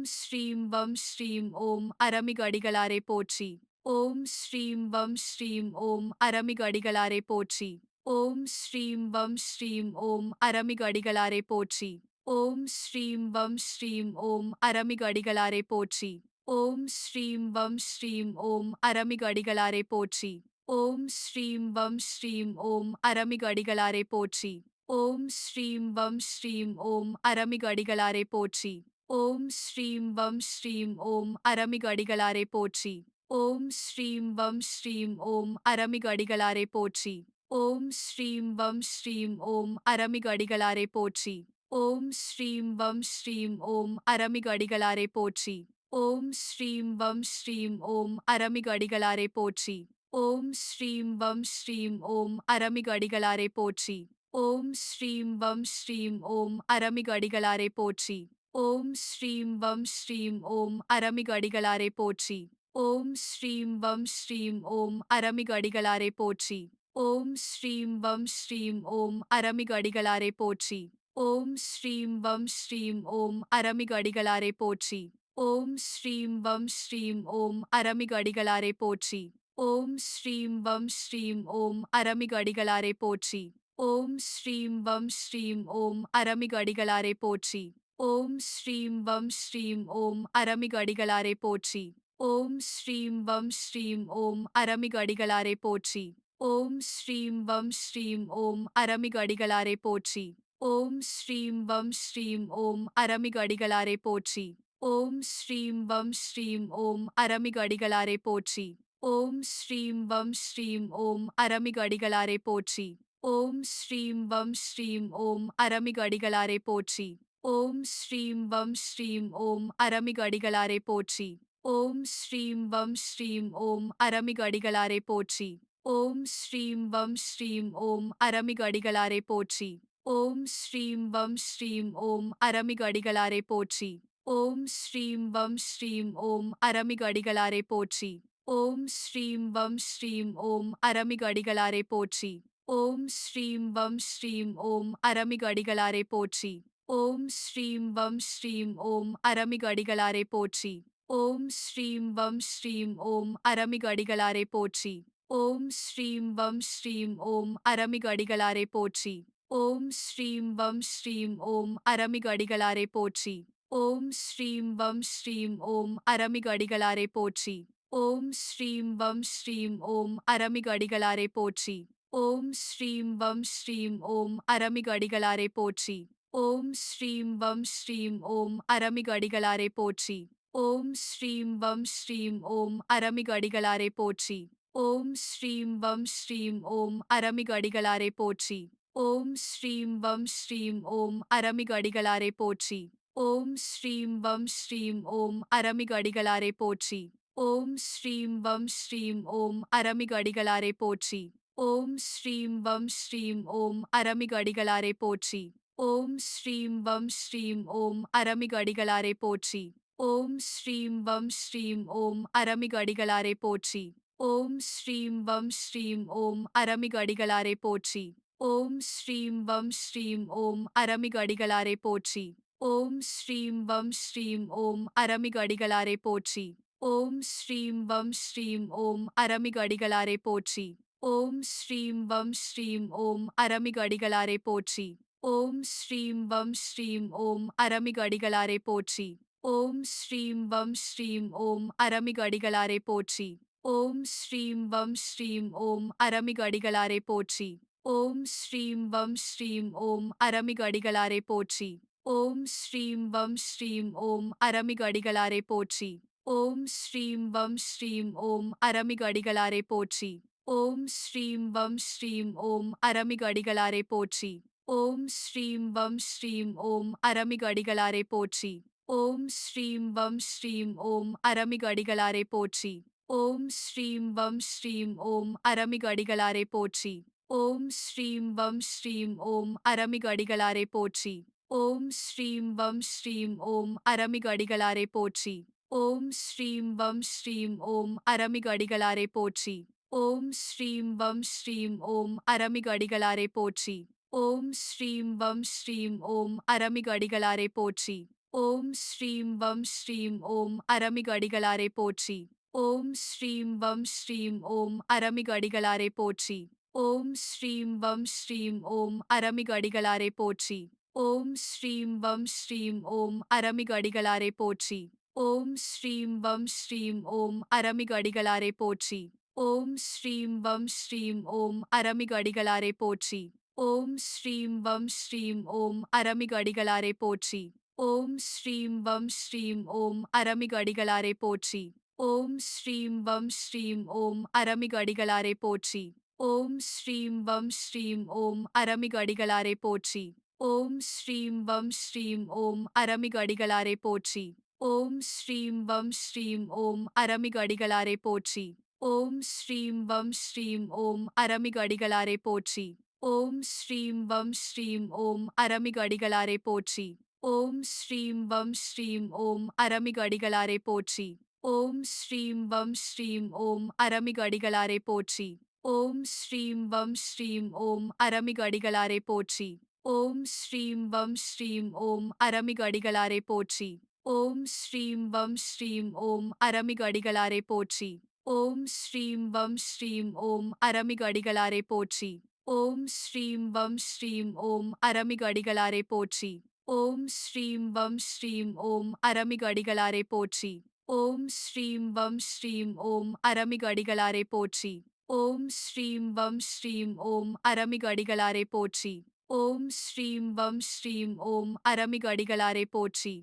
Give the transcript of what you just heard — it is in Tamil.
ஓம் ஸ்ரீம் வம் ஸ்ரீம் ஓம் அரமிகு அடிகளாரை போற்றி ஓம் ஸ்ரீம் வம் ஸ்ரீம் ஓம் அரமிகு அடிகளாரை போற்றி ஓம் ஸ்ரீம் வம் ஸ்ரீம் ஓம் அரமிகு அடிகளாரை போற்றி ஓம் ஸ்ரீம் வம் ஸ்ரீம் ஓம் அரமிகு அடிகளாரை போற்றி ஓம் ஸ்ரீம் வம் ஸ்ரீம் ஓம் அரமிகு அடிகளாரை போற்றி ஓம் ஸ்ரீம் வம் ஸ்ரீம் ஓம் அரமிகு அடிகளாரை போற்றி ஓம் ஸ்ரீம் வம் ஸ்ரீம் ஓம் அரமிகு அடிகளாரை போற்றி ஓம் ஸ்ரீம் வம் ஸ்ரீம் ஓம் அரமிகு அடிகளாரை போற்றி ஓம் ஸ்ரீம் வம் ஸ்ரீம் ஓம் அரமிகு அடிகளாரை போற்றி ஓம் ஸ்ரீம் வம் ஸ்ரீம் ஓம் அரமிகு அடிகளாரை போற்றி ஓம் ஸ்ரீம் வம் ஸ்ரீம் ஓம் அரமிகு அடிகளாரை போற்றி ஓம் ஸ்ரீம் வம் ஸ்ரீம் ஓம் அரமிகு அடிகளாரை போற்றி ஓம் ஸ்ரீம் வம் ஸ்ரீம் ஓம் அரமிகு அடிகளாரை போற்றி ஓம் ஸ்ரீம் வம் ஸ்ரீம் ஓம் அரமிகு அடிகளாரை போற்றி ஓம் ஸ்ரீம் வம் ஸ்ரீம் ஓம் அரமிகு அடிகளாரை போற்றி. ஓம் ஸ்ரீம் வம் ஸ்ரீம் ஓம் அரமிகு அடிகளாரை போற்றி. ஓம் ஸ்ரீம் வம் ஸ்ரீம் ஓம் அரமிகு அடிகளாரை போற்றி. ஓம் ஸ்ரீம் வம் ஸ்ரீம் ஓம் அரமிகு அடிகளாரை போற்றி. ஓம் ஸ்ரீம் வம் ஸ்ரீம் ஓம் அரமிகு அடிகளாரை போற்றி. ஓம் ஸ்ரீம் வம் ஸ்ரீம் ஓம் அரமிகு அடிகளாரை போற்றி. ஓம் ஸ்ரீம் வம் ஸ்ரீம் ஓம் அரமிகு அடிகளாரை போற்றி. ஓம் ஸ்ரீம் வம் ஸ்ரீம் ஓம் அரமிகு அடிகளாரை போற்றி ஓம் ஸ்ரீம் வம் ஸ்ரீம் ஓம் அரமிகு அடிகளாரை போற்றி ஓம் ஸ்ரீம் வம் ஸ்ரீம் ஓம் அரமிகு அடிகளாரை போற்றி ஓம் ஸ்ரீம் வம் ஸ்ரீம் ஓம் அரமிகு அடிகளாரை போற்றி ஓம் ஸ்ரீம் வம் ஸ்ரீம் ஓம் அரமிகு அடிகளாரை போற்றி ஓம் ஸ்ரீம் வம் ஸ்ரீம் ஓம் அரமிகு அடிகளாரை போற்றி ஓம் ஸ்ரீம் வம் ஸ்ரீம் ஓம் அரமிகு அடிகளாரை போற்றி ஓம் ஸ்ரீம் வம் ஸ்ரீம் ஓம் அரமிகு அடிகளாரை போற்றி. ஓம் ஸ்ரீம் வம் ஸ்ரீம் ஓம் அரமிகு அடிகளாரை போற்றி. ஓம் ஸ்ரீம் வம் ஸ்ரீம் ஓம் அரமிகு அடிகளாரை போற்றி. ஓம் ஸ்ரீம் வம் ஸ்ரீம் ஓம் அரமிகு அடிகளாரை போற்றி. ஓம் ஸ்ரீம் வம் ஸ்ரீம் ஓம் அரமிகு அடிகளாரை போற்றி. ஓம் ஸ்ரீம் வம் ஸ்ரீம் ஓம் அரமிகு அடிகளாரை போற்றி. ஓம் ஸ்ரீம் வம் ஸ்ரீம் ஓம் அரமிகு அடிகளாரை போற்றி. ஓம் ஸ்ரீம் வம் ஸ்ரீம் ஓம் அரமிகு அடிகளாரை போற்றி ஓம் ஸ்ரீம் வம் ஸ்ரீம் ஓம் அரமிகு அடிகளாரை போற்றி ஓம் ஸ்ரீம் வம் ஸ்ரீம் ஓம் அரமிகு அடிகளாரை போற்றி ஓம் ஸ்ரீம் வம் ஸ்ரீம் ஓம் அரமிகு அடிகளாரை போற்றி ஓம் ஸ்ரீம் வம் ஸ்ரீம் ஓம் அரமிகு அடிகளாரை போற்றி ஓம் ஸ்ரீம் வம் ஸ்ரீம் ஓம் அரமிகு அடிகளாரை போற்றி ஓம் ஸ்ரீம் வம் ஸ்ரீம் ஓம் அரமிகு அடிகளாரை போற்றி ஓம் ஸ்ரீம் வம் ஸ்ரீம் ஓம் அரமிகு அடிகளாரை போற்றி. ஓம் ஸ்ரீம் வம் ஸ்ரீம் ஓம் அரமிகு அடிகளாரை போற்றி. ஓம் ஸ்ரீம் வம் ஸ்ரீம் ஓம் அரமிகு அடிகளாரை போற்றி. ஓம் ஸ்ரீம் வம் ஸ்ரீம் ஓம் அரமிகு அடிகளாரை போற்றி. ஓம் ஸ்ரீம் வம் ஸ்ரீம் ஓம் அரமிகு அடிகளாரை போற்றி. ஓம் ஸ்ரீம் வம் ஸ்ரீம் ஓம் அரமிகு அடிகளாரை போற்றி. ஓம் ஸ்ரீம் வம் ஸ்ரீம் ஓம் அரமிகு அடிகளாரை போற்றி. ஓம் ஸ்ரீம் வம் ஸ்ரீம் ஓம் அரமிகு அடிகளாரை போற்றி. ஓம் ஸ்ரீம் வம் ஸ்ரீம் ஓம் அரமிகு அடிகளாரை போற்றி. ஓம் ஸ்ரீம் வம் ஸ்ரீம் ஓம் அரமிகு அடிகளாரை போற்றி. ஓம் ஸ்ரீம் வம் ஸ்ரீம் ஓம் அரமிகு அடிகளாரை போற்றி. ஓம் ஸ்ரீம் வம் ஸ்ரீம் ஓம் அரமிகு அடிகளாரை போற்றி. ஓம் ஸ்ரீம் வம் ஸ்ரீம் ஓம் அரமிகு அடிகளாரை போற்றி. ஓம் ஸ்ரீம் வம் ஸ்ரீம் ஓம் அரமிகு அடிகளாரை போற்றி. ஓம் ஸ்ரீம் வம் ஸ்ரீம் ஓம் அரமிகு அடிகளாரை போற்றி. ஓம் ஸ்ரீம் வம் ஸ்ரீம் ஓம் அரமிகு அடிகளாரை போற்றி. ஓம் ஸ்ரீம் வம் ஸ்ரீம் ஓம் அரமிகு அடிகளாரை போற்றி. ஓம் ஸ்ரீம் வம் ஸ்ரீம் ஓம் அரமிகு அடிகளாரை போற்றி. ஓம் ஸ்ரீம் வம் ஸ்ரீம் ஓம் அரமிகு அடிகளாரை போற்றி. ஓம் ஸ்ரீம் வம் ஸ்ரீம் ஓம் அரமிகு அடிகளாரை போற்றி. ஓம் ஸ்ரீம் வம் ஸ்ரீம் ஓம் அரமிகு அடிகளாரை போற்றி. ஓம் ஸ்ரீம் வம் ஸ்ரீம் ஓம் அரமிகு அடிகளாரை போற்றி ஓம் ஸ்ரீம் வம் ஸ்ரீம் ஓம் அரமிகு அடிகளாரை போற்றி ஓம் ஸ்ரீம் வம் ஸ்ரீம் ஓம் அரமிகு அடிகளாரை போற்றி ஓம் ஸ்ரீம் வம் ஸ்ரீம் ஓம் அரமிகு அடிகளாரை போற்றி ஓம் ஸ்ரீம் வம் ஸ்ரீம் ஓம் அரமிகு அடிகளாரை போற்றி ஓம் ஸ்ரீம் வம் ஸ்ரீம் ஓம் அரமிகு அடிகளாரை போற்றி ஓம் ஸ்ரீம் வம் ஸ்ரீம் ஓம் அரமிகு அடிகளாரை போற்றி ஓம் ஸ்ரீம் வம் ஸ்ரீம் ஓம் அரமிகு அடிகளாரை போற்றி. ஓம் ஸ்ரீம் வம் ஸ்ரீம் ஓம் அரமிகு அடிகளாரை போற்றி. ஓம் ஸ்ரீம் வம் ஸ்ரீம் ஓம் அரமிகு அடிகளாரை போற்றி. ஓம் ஸ்ரீம் வம் ஸ்ரீம் ஓம் அரமிகு அடிகளாரை போற்றி. ஓம் ஸ்ரீம் வம் ஸ்ரீம் ஓம் அரமிகு அடிகளாரை போற்றி. ஓம் ஸ்ரீம் வம் ஸ்ரீம் ஓம் அரமிகு அடிகளாரை போற்றி. ஓம் ஸ்ரீம் வம் ஸ்ரீம் ஓம் அரமிகு அடிகளாரை போற்றி. ஓம் ஸ்ரீம் வம் ஸ்ரீம் ஓம் அரமிகு அடிகளாரை போற்றி. ஓம் ஸ்ரீம் வம் ஸ்ரீம் ஓம் அரமிகு அடிகளாரை போற்றி. ஓம் ஸ்ரீம் வம் ஸ்ரீம் ஓம் அரமிகு அடிகளாரை போற்றி. ஓம் ஸ்ரீம் வம் ஸ்ரீம் ஓம் அரமிகு அடிகளாரை போற்றி. ஓம் ஸ்ரீம் வம் ஸ்ரீம் ஓம் அரமிகு அடிகளாரை போற்றி. ஓம் ஸ்ரீம் வம் ஸ்ரீம் ஓம் அரமிகு அடிகளாரை போற்றி. ஓம் ஸ்ரீம் வம் ஸ்ரீம் ஓம் அரமிகு அடிகளாரை போற்றி. ஓம் ஸ்ரீம் வம் ஸ்ரீம் ஓம் அரமிகு அடிகளாரை போற்றி. ஓம் ஸ்ரீம் வம் ஸ்ரீம் ஓம் அரமிகு அடிகளாரை போற்றி. ஓம் ஸ்ரீம் வம் ஸ்ரீம் ஓம் அரமிகு அடிகளாரை போற்றி. ஓம் ஸ்ரீம் வம் ஸ்ரீம் ஓம் அரமிகு அடிகளாரை போற்றி. ஓம் ஸ்ரீம் வம் ஸ்ரீம் ஓம் அரமிகு அடிகளாரை போற்றி. ஓம் ஸ்ரீம் வம் ஸ்ரீம் ஓம் அரமிகு அடிகளாரை போற்றி. ஓம் ஸ்ரீம் வம் ஸ்ரீம் ஓம் அரமிகு அடிகளாரை போற்றி. ஓம் ஸ்ரீம் வம் ஸ்ரீம் ஓம் அரமிகு அடிகளாரை போற்றி ஓம் ஸ்ரீம் வம் ஸ்ரீம் ஓம் அரமிகு அடிகளாரை போற்றி ஓம் ஸ்ரீம் வம் ஸ்ரீம் ஓம் அரமிகு அடிகளாரை போற்றி ஓம் ஸ்ரீம் வம் ஸ்ரீம் ஓம் அரமிகு அடிகளாரை போற்றி ஓம் ஸ்ரீம் வம் ஸ்ரீம் ஓம் அரமிகு அடிகளாரை போற்றி